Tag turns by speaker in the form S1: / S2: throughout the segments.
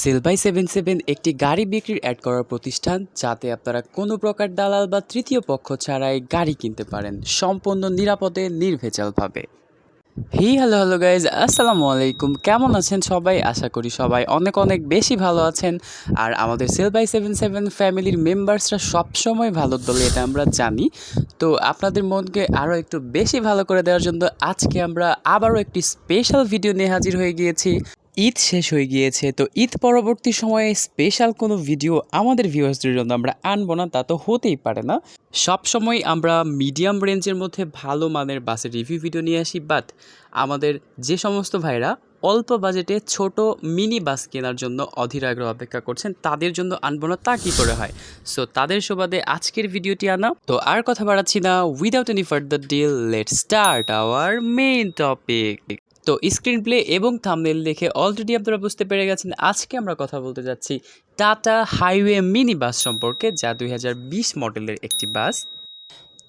S1: Sell by seven seven একটি গাড়ি বিক্রির অ্যাড করার প্রতিষ্ঠান, যাতে আপনারা কোনো প্রকার দালাল বা তৃতীয় পক্ষ ছাড়াই গাড়ি কিনতে পারেন সম্পূর্ণ নিরাপদে, নির্ভেজালভাবে। হি হ্যালো হ্যালো গাইজ আসসালামু আলাইকুম। কেমন আছেন সবাই? আশা করি সবাই অনেক অনেক বেশি ভালো আছেন। আর আমাদের সেল বাই সেভেন সেভেন ফ্যামিলির মেম্বার্সরা সবসময় ভালো দলে, এটা আমরা জানি। তো আপনাদের মনকে আরও একটু বেশি ভালো করে দেওয়ার জন্য আজকে আমরা আবারও একটি স্পেশাল ভিডিও নিয়ে হাজির হয়ে গিয়েছি। ঈদ শেষ হয়ে গিয়েছে, তো ঈদ পরবর্তী সময়ে স্পেশাল কোনো ভিডিও আমাদের ভিউয়ার্সদের জন্য আমরা আনব না, তা তো হতেই পারে না। সব সময় আমরা মিডিয়াম রেঞ্জের মধ্যে ভালো মানের বাসের রিভিউ ভিডিও নিয়ে আসি বাট আমাদের যে সমস্ত ভাইরা অল্প বাজেটে ছোট মিনি বাস কেনার জন্য অধীর আগ্রহ অপেক্ষা করছেন, তাদের জন্য আনব না, তা কী করে হয়? সো তাদের সুবাদে আজকের ভিডিওটি আনা। তো আর কথা বাড়াচ্ছি না without any further deal let start our main topic তো স্ক্রিন প্লে এবং থামনেল দেখে অলরেডি আপনারা বুঝতে পেরে গেছেন আজকে আমরা কথা বলতে যাচ্ছি টাটা হাইওয়ে মিনি বাস সম্পর্কে, যা দুই হাজার বিশ মডেলের একটি বাস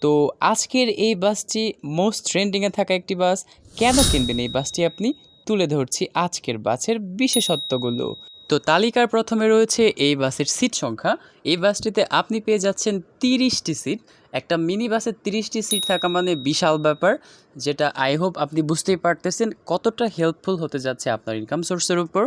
S1: তো আজকের এই বাসটি মোস্ট ট্রেন্ডিংয়ে থাকা একটি বাস কেন কিনবেন এই বাসটি আপনি? তুলে ধরছি আজকের বাসের বিশেষত্বগুলো। তো তালিকার প্রথমে রয়েছে এই বাসের সিট সংখ্যা। এই বাসটিতে আপনি পেয়ে যাচ্ছেন তিরিশটি সিট একটা মিনি বাসের তিরিশটি সিট থাকা মানে বিশাল ব্যাপার, যেটা আই হোপ আপনি বুঝতেই পারতেছেন কতটা হেল্পফুল হতে যাচ্ছে আপনার ইনকাম সোর্সের উপর।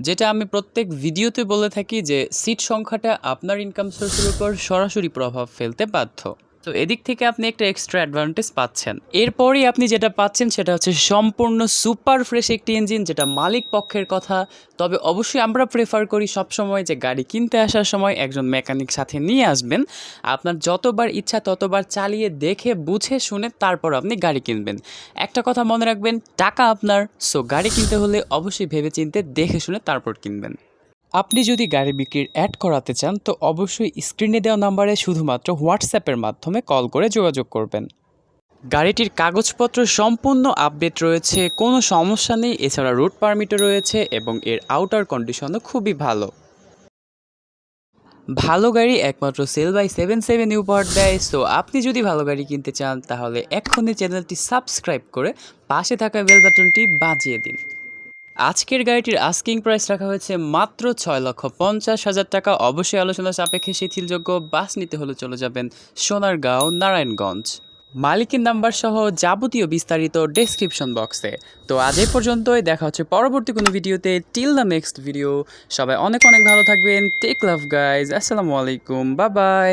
S1: যেটা আমি প্রত্যেক ভিডিওতে বলে থাকি যে সিট সংখ্যাটা আপনার ইনকাম সোর্সের উপর সরাসরি প্রভাব ফেলতে বাধ্য। তো এদিক থেকে আপনি একটা এক্সট্রা অ্যাডভান্টেজ পাচ্ছেন। এরপরই আপনি যেটা পাচ্ছেন সেটা হচ্ছে সম্পূর্ণ সুপার ফ্রেশ একটি ইঞ্জিন যেটা মালিক পক্ষের কথা। তবে অবশ্যই আমরা প্রেফার করি সবসময় যে গাড়ি কিনতে আসার সময় একজন মেকানিক সাথে নিয়ে আসবেন। আপনার যতবার ইচ্ছা ততবার চালিয়ে দেখে, বুঝে, শুনে তারপর আপনি গাড়ি কিনবেন। একটা কথা মনে রাখবেন, টাকা আপনার। সো গাড়ি কিনতে হলে অবশ্যই ভেবেচিন্তে দেখে শুনে তারপর কিনবেন। আপনি যদি গাড়ি বিক্রির অ্যাড করাতে চান, তো অবশ্যই স্ক্রিনে দেওয়া নাম্বারে শুধুমাত্র হোয়াটসঅ্যাপের মাধ্যমে কল করে যোগাযোগ করবেন। গাড়িটির কাগজপত্র সম্পূর্ণ আপডেট রয়েছে, কোনো সমস্যা নেই। এছাড়া রুট পারমিটও রয়েছে এবং এর আউটার কন্ডিশনও খুবই ভালো। ভালো গাড়ি একমাত্র সেল বাই সেভেন সেভেন উপহার দেয়। সো আপনি যদি ভালো গাড়ি কিনতে চান, তাহলে এক্ষুনি চ্যানেলটি সাবস্ক্রাইব করে পাশে থাকা বেল বাটনটি বাজিয়ে দিন। আজকের গাড়িটির আস্কিং প্রাইস রাখা হয়েছে মাত্র ছয় লক্ষ পঞ্চাশ হাজার টাকা। অবশ্যই আলোচনা সাপেক্ষে শিথিলযোগ্য বাস নিতে হলে চলে যাবেন সোনারগাঁও, নারায়ণগঞ্জ। মালিকের নাম্বার সহ যাবতীয় বিস্তারিত ডেসক্রিপশন বক্সে তো আজ এই পর্যন্তই, দেখা হচ্ছে পরবর্তী কোনো ভিডিওতে। টিল দ্য নেক্সট ভিডিও সবাই অনেক অনেক ভালো থাকবেন। টেক লাভ গাইজ আসসালামু আলাইকুম। বা বাই